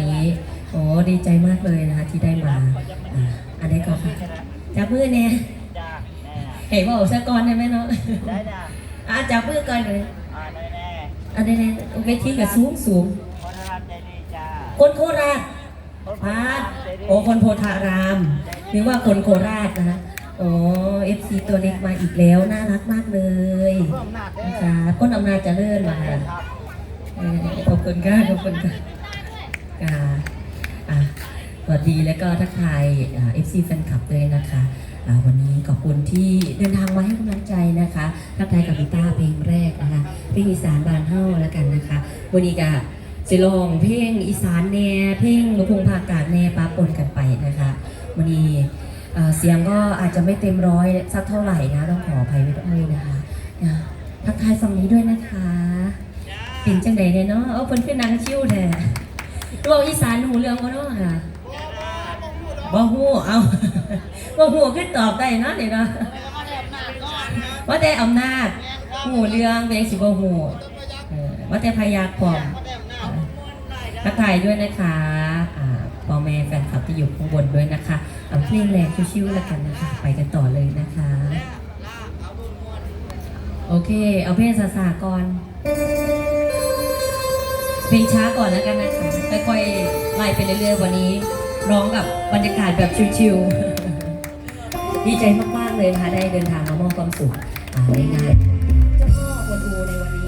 นี้ โอ้ดีใจมากเลยนะคะที่ได้มาอ่าอันนี้ก็ค่ะจับมือเนี่ยจ้าแน่เห็นบอกสะกอนได้ไหมเนาะได้จ้าอะจับมือก่อนเลยอ่าแน่แน่อันนี้เนี่ยเวทีกับสูงสูงคนทำใจดีจ้าคนโคราชคนพาดใจดีโอ้คนโพธาราม หรือว่าคนโคราชนะคะโอ้เอฟซีตัวเล็กมาอีกแล้ว น่ารักมากเลยเพิ่มหนักเด้นะคะก้นอำนาจเจะเลื่อนมาครับเออขอบคุณค่ะขอบคุณค่ะ อ่าอะสวัสดีแล้วก็ทักทายเอฟซีแฟนคลับเลยนะคะวันนี้ขอบคุณที่เดินทางมาให้กำลังใจนะคะทักทายกับพิต้าเพลงแรกนะคะเพลงอีสานบานเฮ้าแล้วกันนะคะ วันนี้ก็สิลองเพลงอีสานแน่เพลงลูกทุ่งภาคกางแน่ปะปนกันไปนะคะ วันนี้เสียงก็อาจจะไม่เต็มร้อยสักเท่าไหร่นะต้องขออภัยไว้ด้วยนะคะทักทายฝั่งนี้ด้วยนะคะ เป็นจังใดเนี่ยเนาะเอาเพิ่นคือนางชิวแท้ ตัวอีสานหูเรื่องบ่เนาะค่ะบ่ฮู้เอาบ่ฮู้คือตอบได้เนาะนี่เนาะว่าแต่อำนาจหูเรื่องเป็นสิบ่ฮู้เออว่าแต่พยากรณ์ทักทายด้วยนะคะอ่าพ่อแม่แฟนคลับที่อยู่ข้างบนด้วยนะคะเอาเพลงแรงชิวๆแล้วกันนะคะ ไปกันต่อเลยนะคะ โอเค เอาเพลงซาซาก่อน เพลงช้าก่อนแล้วกันนะคะค่อยๆไล่ไปเรื่อยๆวันนี้ร้องกับบรรยากาศแบบชิวๆดีใจมากๆเลยนะคะได้เดินทางมามอบความสุขในงานเจ้าพ่อควนดูในวันนี้